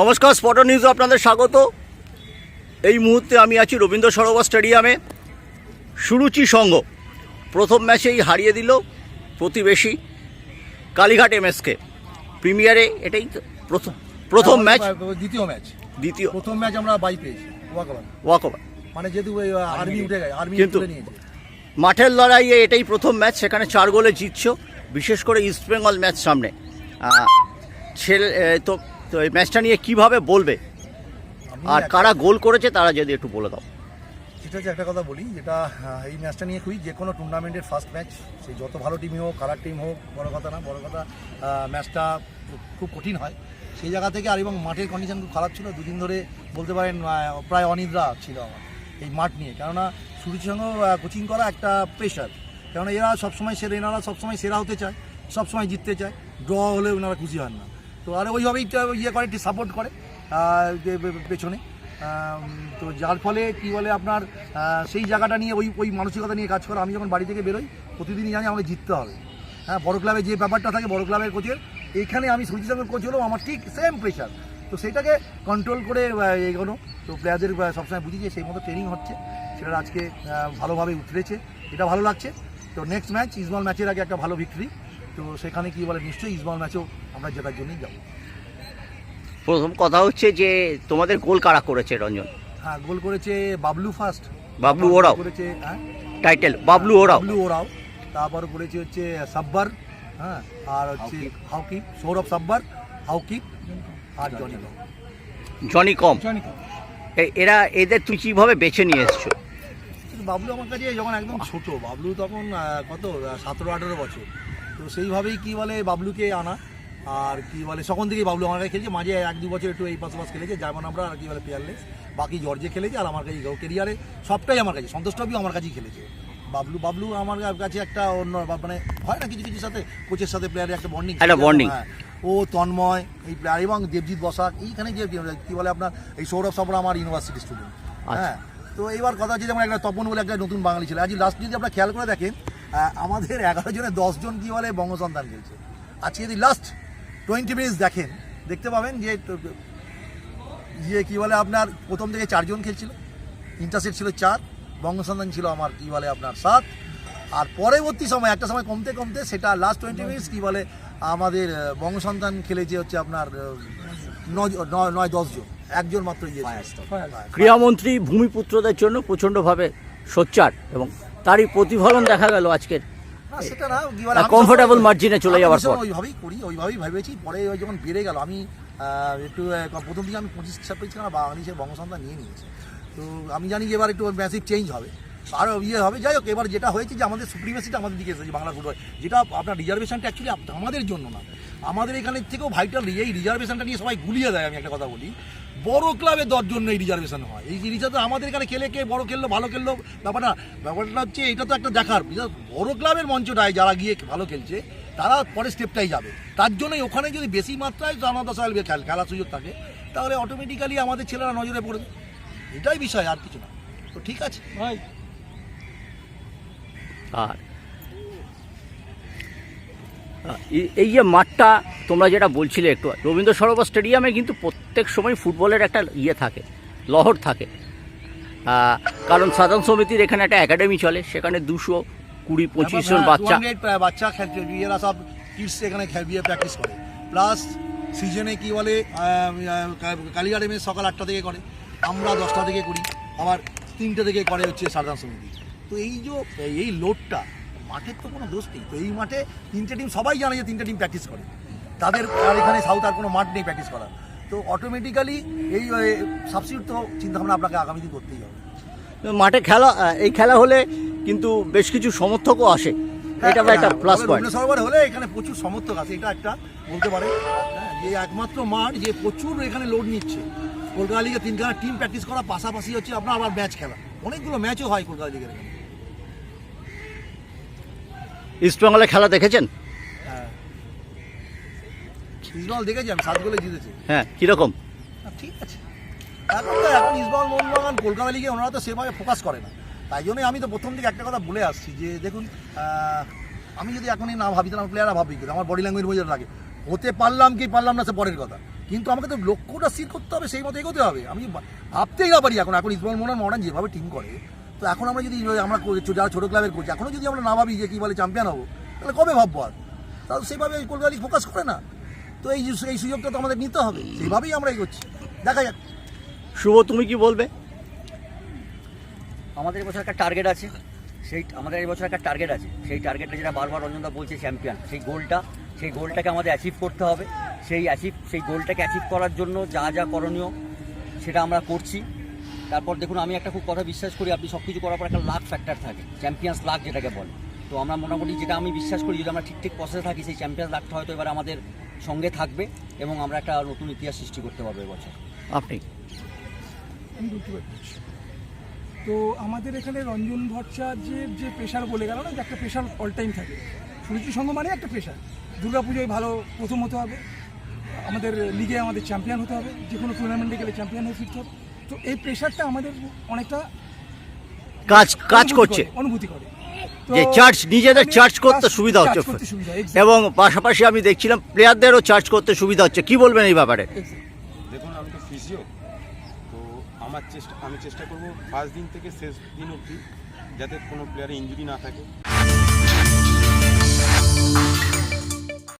নমস্কার স্পটার নিউজে আপনাদের স্বাগত। এই মুহূর্তে আমি আছি রবীন্দ্র সরোবর স্টেডিয়ামে। সুরুচি সংঘ প্রথম ম্যাচেই হারিয়ে দিল প্রতিবেশী কালীঘাট এমএসকে প্রিমিয়ারে এটাই প্রথম প্রথম ম্যাচ। দ্বিতীয় ম্যাচ। দ্বিতীয়। প্রথম ম্যাচ আমরা বাই পেয়েছি ওয়াকওভার। মানে যেহেতু আর্মি উঠে গেছে আর্মি কিন্তু- মাঠের লড়াইয়ে এটাই প্রথম ম্যাচ সেখানে চার গোলে জিতছ। বিশেষ করে ইস্টবেঙ্গল ম্যাচ সামনে। ছেলে তো তো এই ম্যাচটা নিয়ে কীভাবে বলবে? আর কারা গোল করেছে তারা যদি একটু বলে দাও। যেটা হচ্ছে একটা কথা বলি যেটা এই ম্যাচটা নিয়ে খুবই যে কোনো টুর্নামেন্টের ফার্স্ট ম্যাচ সেই যত ভালো টিমই হোক কালার টিম হোক বড় কথা না বড় কথা ম্যাচটা খুব কঠিন হয়। সেই জায়গা থেকে আর এবং মাঠের কন্ডিশন খুব খারাপ ছিল দুদিন ধরে বলতে পারেন প্রায় অনিদ্রা ছিল আমার এই মাঠ নিয়ে। কেননা সুরুচির সঙ্গে কোচিং করা একটা প্রেশার কেননা এরা সবসময় সেরা এনারা সবসময় সেরা হতে চায় সবসময় জিততে চায়। ড্র হলে ওনারা খুশি হন না। তো আর ওইভাবেই ইয়ে করে সাপোর্ট করে পেছনে। তো যার ফলে কি বলে আপনার সেই জায়গাটা নিয়ে ওই ওই মানসিকতা নিয়ে কাজ করে। আমি যখন বাড়ি থেকে বেরোই, প্রতিদিনই জানি আমাকে জিততে হবে। হ্যাঁ বড় ক্লাবে যে ব্যাপারটা থাকে, বড় ক্লাবের কোচের এইখানে আমি সুরজিৎ সঙ্গে কোচ হলেও আমার ঠিক সেম প্রেশার তো সেইটাকে কন্ট্রোল করে এগোনো। তো প্লেয়ারদের সবসময় বুঝি যে সেই মতো ট্রেনিং হচ্ছে। সেটা আজকে ভালোভাবে উতরেছে। এটা ভালো লাগছে। তো নেক্সট ম্যাচ ইসবল ম্যাচের আগে একটা ভালো ভিক্টরি তো সেখানে কি বলে নিশ্চয়ই ইসবল ম্যাচেও আমরা জেতার জন্যই যাব। প্রথম কথা হচ্ছে যে তোমাদের গোল কারা করেছে রঞ্জন? হ্যাঁ গোল করেছে বাবলু ফার্স্ট বাবলু ওরাও। করেছে হ্যাঁ? টাইটেল বাবলু ওরাও। বাবলু ওরাও। তারপর করেছে হচ্ছে সাব্বার হ্যাঁ? আর হচ্ছে হাউকি সৌরভ সাব্বার হাউকি আর জনি জনি কম। এরা এদের তুই কীভাবে বেছে নিয়ে এসছো? বাবলু আমার কাছে যখন একদম ছোট বাবলু তখন কত? সতেরো আঠেরো বছর। তো সেইভাবেই কি বলে বাবলুকে আনা আর কি বলে তখন থেকেই বাবলু আমার কাছে খেলছে মাঝে এক দু বছর একটু এই পাশাপাশ খেলেছে যেমন আমরা আর কি বলে পেয়ারলেস বাকি জর্জে খেলেছে আর আমার কাছে কেরিয়ারে সবটাই আমার কাছে সন্তোষ ট্রফিও আমার কাছেই খেলেছে বাবলু বাবলু আমার কাছে একটা অন্য মানে হয় না কিছু কিছু সাথে কোচের সাথে প্লেয়ারের একটা বন্ডিং একটা bonding। ও তন্ময় এই প্লেয়ার এবং দেবজিৎ বসাক এইখানে যে কি বলে আপনার এই সৌরভ সাবরা আমার ইউনিভার্সিটি স্টুডেন্ট আচ্ছা। হ্যাঁ তো এইবার কথা হচ্ছে যেমন একটা তপন বলে একটা নতুন বাঙালি ছিল আজ লাস্ট যদি আপনারা খেয়াল করে দেখেন আমাদের এগারো জনে দশ জন কি বলে বঙ্গসন্তান খেলছে। আজকে যদি লাস্ট টোয়েন্টি মিনিটস দেখেন, দেখতে পাবেন যে ইয়ে কি বলে আপনার, প্রথম থেকে চারজন খেলছিল। ইন্টারসেট ছিল চার, বঙ্গসন্তান ছিল আমার কি বলে আপনার সাত। আর পরবর্তী সময়, একটা সময় কমতে কমতে সেটা লাস্ট টোয়েন্টি মিনিটস কি বলে আমাদের বঙ্গসন্তান খেলেছে হচ্ছে আপনার নয়- নয় দশজন একজন মাত্র ইয়ে ক্রীড়ামন্ত্রী ভূমিপুত্রদের জন্য প্রচণ্ডভাবে সোচ্চার এবং তারই প্রতিফলন দেখা গেল আজকের। না সেটা না কি বলে, না, আমি comfortable সবসময়- margin এ চলে যাওয়ার পর। ওইভাবেই করি ওইভাবেই ভেবেছি পরে ওই যখন বেড়ে গেল আমি একটু প্রথম দিকে আমি পঁচিশ ছাব্বিশ খানা বাংলাদেশের বঙ্গসন্তান নিয়ে নিয়েছি। তো আমি জানি যে এবার একটু ম্যাসিভ চেঞ্জ হবে আরও ইয়ে হবে। যাই হোক এবার যেটা হয়েছে যে আমাদের সুপ্রিমেসিটা আমাদের দিকে এসেছে বাংলা ফুটবল যেটা আপনার রিজার্ভেশনটা অ্যাকচুয়ালি আমাদের জন্য না। আমাদের এখানে থেকেও ভাইটাল এই রিজার্ভেশনটা নিয়ে সবাই গুলিয়ে দেয় আমি একটা কথা বলি। বড় ক্লাবে দশ জন্য এই রিজার্ভেশন হয়। এই রিজার্ভ আমাদের এখানে খেলে কে বড় খেললো ভালো খেললো ব্যাপারটা ব্যাপারটা হচ্ছে এটা তো একটা দেখার। বড় ক্লাবের মঞ্চটায় যারা গিয়ে ভালো খেলছে তারা পরের স্টেপটাই যাবে। তার জন্যই ওখানে যদি বেশি মাত্রায় জানাদা সাহেব খেল খেলার সুযোগ থাকে তাহলে অটোমেটিক্যালি আমাদের ছেলেরা নজরে পড়বে। এটাই বিষয় আর কিছু না। তো ঠিক আছে। ভাই। আর এই- এই যে মাঠটা তোমরা যেটা বলছিলে একটু রবীন্দ্র সরোবর স্টেডিয়ামে কিন্তু প্রত্যেক সময় ফুটবলের একটা ইয়ে থাকে লহর থাকে। কারণ সাধারণ সমিতির এখানে একটা একাডেমি চলে সেখানে দুশো কুড়ি পঁচিশ জন হ্যাঁ, বাচ্চা। 200 প্রায় বাচ্চা খেলছে এরা সব কিডস এখানে খেলবিয়ে প্র্যাকটিস করে। প্লাস সিজনে কি বলে কালীঘাট এমএস সকাল আটটা থেকে করে আমরা দশটা থেকে করি আবার তিনটে থেকে করে হচ্ছে সাধারণ সমিতি। তো এই যে এই লোডটা মাঠের তো কোনো দোষ নেই। তো এই মাঠে তিনটে টিম সবাই জানে যে তিনটে টিম প্র্যাকটিস করে। তাদের আর এখানে সাউথ আর কোনো মাঠ নেই প্র্যাকটিস করার। তো অটোমেটিক্যালি এই সাবস্টিটিউট তো চিন্তাভাবনা আপনাকে আগামী দিন করতেই হবে। মাঠে খেলা এই খেলা হলে কিন্তু বেশ কিছু সমর্থকও আসে। এটা একটা হ্যাঁ, প্লাস পয়েন্ট রবীন্দ্র সরোবর হলে এখানে প্রচুর সমর্থক আছে এটা একটা বলতে পারে। হ্যাঁ, যে একমাত্র মাঠ যে প্রচুর এখানে লোড নিচ্ছে। কলকাতা লিগে তিনখানা টিম প্র্যাকটিস করা পাশাপাশি হচ্ছে আপনার আবার ম্যাচ খেলা। অনেকগুলো ম্যাচও হয় কলকাতা লিগের এখানে। ইস্টবেঙ্গলের খেলা দেখেছেন? হ্যাঁ। ইসবল দেখেছি আমি সাত গোলে জিতেছে। হ্যাঁ কীরকম? ঠিক আছে। এখন তো এখন ইসবল মোহনবাগান কলকাতা লিগে ওনারা তো সেভাবে ফোকাস করে না। তাই জন্যই আমি তো প্রথম থেকে একটা কথা বলে আসছি যে দেখুন আমি যদি এখনই না ভাবি তাহলে আমার প্লেয়াররা ভাবি কিন্তু আমার বডি ল্যাঙ্গুয়েজ বোঝা লাগে। হতে পারলাম কি পারলাম না সে পরের কথা। কিন্তু আমাকে তো লক্ষ্যটা স্থির করতে হবে সেই মতো এগোতে হবে। আমি ভাবতেই না পারি এখন। এখন ইসমাল মোহন মডার্ন যেভাবে টিম করে তো এখন আমরা যদি আমরা যারা ছোটো ক্লাবের কোচ এখনও যদি আমরা না ভাবি যে কী বলে চ্যাম্পিয়ন হব তাহলে কবে ভাববো আর? তাহলে সেভাবে কলকাতা লিগ ফোকাস করে না। তো এই এই সুযোগটা তো আমাদের নিতে হবে সেইভাবেই আমরা এগোচ্ছি। দেখা যাক। শুভ তুমি কি বলবে? আমাদের এবছর একটা টার্গেট আছে সেই আমাদের এবছর একটা টার্গেট আছে। সেই টার্গেটটা যেটা বারবার রঞ্জনদা বলছে চ্যাম্পিয়ন সেই গোলটা সেই গোলটাকে আমাদের অ্যাচিভ করতে হবে। সেই অ্যাচিভ সেই গোলটাকে অ্যাচিভ করার জন্য যা যা করণীয় সেটা আমরা করছি। তারপর দেখুন আমি একটা খুব কথা বিশ্বাস করি আপনি সব কিছু করার পর একটা লাক ফ্যাক্টর থাকে চ্যাম্পিয়ন্স লাক যেটাকে বলে। তো আমরা মোটামুটি যেটা আমি বিশ্বাস করি যদি আমরা ঠিক ঠিক প্রসেসে থাকি সেই চ্যাম্পিয়ন্স লাকটা হয়তো এবার আমাদের সঙ্গে থাকবে এবং আমরা একটা নতুন ইতিহাস সৃষ্টি করতে পারব এবছর। আপনি? তো আমাদের এখানে রঞ্জন ভট্টাচার্যের যে প্রেশার বলে গেল না যে একটা প্রেশার অল টাইম থাকে। সুরুচি সংঘ মানে একটা প্রেশার দুর্গাপুজোয় ভালো প্রথম হতে হবে। আমাদের লিগে আমাদের চ্যাম্পিয়ন হতে হবে। যে কোনো টুর্নামেন্টে গেলে চ্যাম্পিয়ন হয়ে ফিরতে হবে। তো এই প্রেশারটা আমাদের অনেকটা কাজ কাজ করছে। অনুভূতি করে। যে চার্জ নিজেদের আমি চার্জ করতে সুবিধা হচ্ছে। এবং পাশাপাশি আমি দেখছিলাম প্লেয়ারদেরও চার্জ করতে সুবিধা হচ্ছে। কি বলবেন এই ব্যাপারে? দেখুন আমি তো ফিজিও তো আমার চেষ্টা আমি চেষ্টা করব ফার্স্ট দিন থেকে শেষ দিন অবধি যাতে কোনো প্লেয়ারে ইঞ্জুরি না থাকে।